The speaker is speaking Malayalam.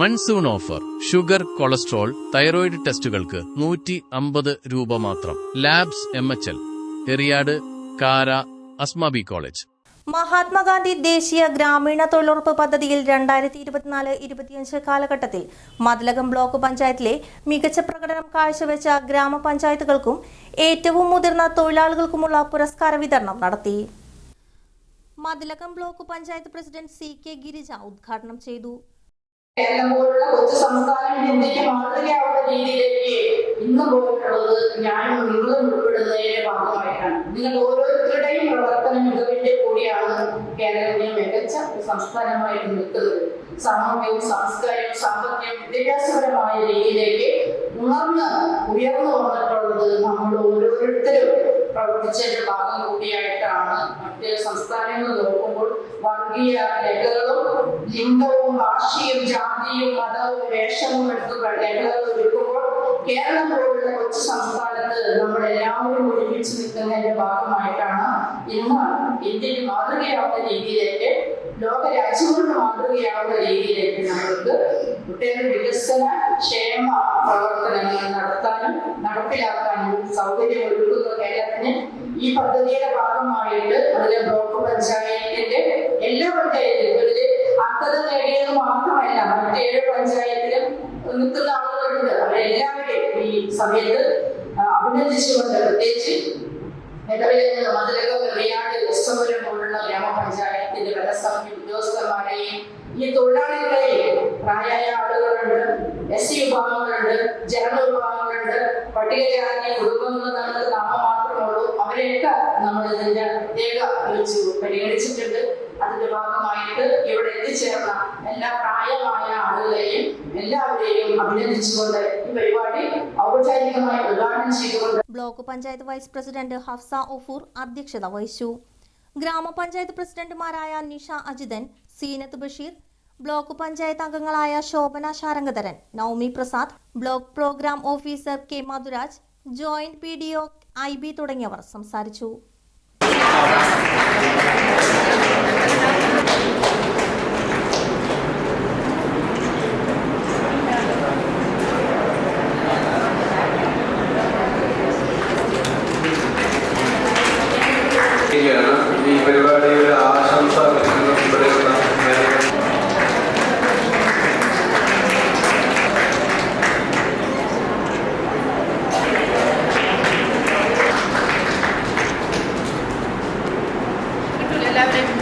Monsoon offer. Sugar cholesterol thyroid ടെസ്റ്റുകൾക്ക് നൂറ്റി അമ്പത് രൂപ മാത്രം. Labs M H L. Eriyad Kara Asmabi college. Mahatma Gandhi ദേശീയ ഗ്രാമീണ തൊഴിലുറപ്പ് പദ്ധതിയിൽ രണ്ടായിരത്തി ഇരുപത്തിനാല് ഇരുപത്തിയഞ്ച് കാലഘട്ടത്തിൽ മതിലകം ബ്ലോക്ക് പഞ്ചായത്തിലെ മികച്ച പ്രകടനം കാഴ്ചവെച്ച ഗ്രാമപഞ്ചായത്തുകൾക്കും ഏറ്റവും മുതിർന്ന തൊഴിലാളികൾക്കുമുള്ള പുരസ്കാര വിതരണം നടത്തി. Mathilakam block panchayat president C K Girija ഉദ്ഘാടനം ചെയ്തു. കേരളം പോലുള്ള കൊച്ചു സംസ്ഥാനം ഇന്ത്യയ്ക്ക് മാതൃകയാവുന്ന രീതിയിലേക്ക് ഇന്ന് പോയിട്ടുള്ളത് ഞാനും നിങ്ങളും ഉൾപ്പെടുന്നതിന്റെ ഭാഗമായിട്ടാണ്. നിങ്ങൾ ഓരോരുത്തരുടെയും പ്രവർത്തന മികവിന്റെ കൂടിയാണ് കേരളത്തിന് മികച്ച സംസ്ഥാനമായിട്ട് നിൽക്കുന്നത്. സാമൂഹ്യവും സാംസ്കാരികവും സാമ്പത്തികവും വിദ്യാഭ്യാസപരമായ രീതിയിലേക്ക് ഉണർന്ന് ഉയർന്നു വന്നിട്ടുള്ളത് നമ്മൾ ഓരോരുത്തരും പ്രവർത്തിച്ചതിന്റെ ഭാഗം കൂടിയായിട്ടാണ് മറ്റ് സംസ്ഥാനങ്ങൾ നോക്കുമ്പോൾ വർഗീയ രേഖകളും ലിംഗവും ഭാഷയും ജാതിയും മതവും വേഷവും എടുത്തുള്ള ലഹളകൾ ഒരുക്കുമ്പോൾ കേരളം പോലുള്ള കൊച്ചു സംസ്ഥാനത്ത് നമ്മൾ എല്ലാവരും ഒരുമിച്ച് നിൽക്കുന്നതിന്റെ ഭാഗമായിട്ടാണ് ഇന്ന് ഇന്ത്യയിൽ മാതൃകയാവുന്ന രീതിയിലേക്ക് ലോക രാജ്യങ്ങൾക്ക് മാതൃകയാവുന്ന രീതിയിലേക്ക് നമ്മൾക്ക് ഒട്ടേറെ വികസന ക്ഷേമ പ്രവർത്തനങ്ങൾ നടത്താനും നടപ്പിലാക്കാനും സൗകര്യം ഒരുക്കുന്ന കേരളത്തിന് ഈ പദ്ധതിയുടെ ഭാഗമായിട്ട് അതിലെ ബ്ലോക്ക് പഞ്ചായത്തിന്റെ എല്ലാ പഞ്ചായത്തുകളിലും അർഹത നേടിയത് മാത്രമല്ല മറ്റേഴ് പഞ്ചായത്തിലും നിൽക്കുന്ന ആളുകളുണ്ട്. അവരെല്ലാവരെയും ഈ സമയത്ത് അഭിനന്ദിച്ചുകൊണ്ട് പ്രത്യേകിച്ച് നിലവിലെ മതിലകം റിയാട് എസ്തപുരം പോലുള്ള ഗ്രാമപഞ്ചായത്തിന്റെ ഭരണസമിതി ഉദ്യോഗസ്ഥന്മാരെയും ഈ തൊഴിലാളികളെയും പ്രായമായ ആളുകളുണ്ട് എസ് സി വിഭാഗങ്ങളുണ്ട് ജനറൽ വിഭാഗങ്ങളുണ്ട് പട്ടികജാതി കുടുംബങ്ങൾ നമുക്ക് നാമം മാത്രമേ ഉള്ളൂ അവരെയൊക്കെ നമ്മൾ ഇതിന്റെ പ്രത്യേക വിളിച്ചു പരിഗണിച്ചിട്ടുണ്ട്. അതിന്റെ ഭാഗമായിട്ട് ഇവിടെ എത്തിച്ചേർന്ന എല്ലാ പ്രായമായ ആളുകളെയും എല്ലാവരെയും അഭിനന്ദിച്ചുകൊണ്ട് ഈ പരിപാടി ഔപചാരികമായി ഉദ്ഘാടനം ചെയ്തുകൊണ്ട് block panchayat vice president Hafsa Ofoor അധ്യക്ഷത വഹിച്ചു. ഗ്രാമപഞ്ചായത്ത് പ്രസിഡന്റുമാരായ നിഷ അജിതൻ സീനത്ത് ബഷീർ ബ്ലോക്ക് പഞ്ചായത്ത് അംഗങ്ങളായ Shobhana Sarangadharan Naumi Prasad block programme officer K Madhuraj joint P D O I B തുടങ്ങിയവർ സംസാരിച്ചു Yeah. ഈ പരിപാടിയുടെ ആശംസ ഇവിടെയുള്ള എല്ലാവരെയും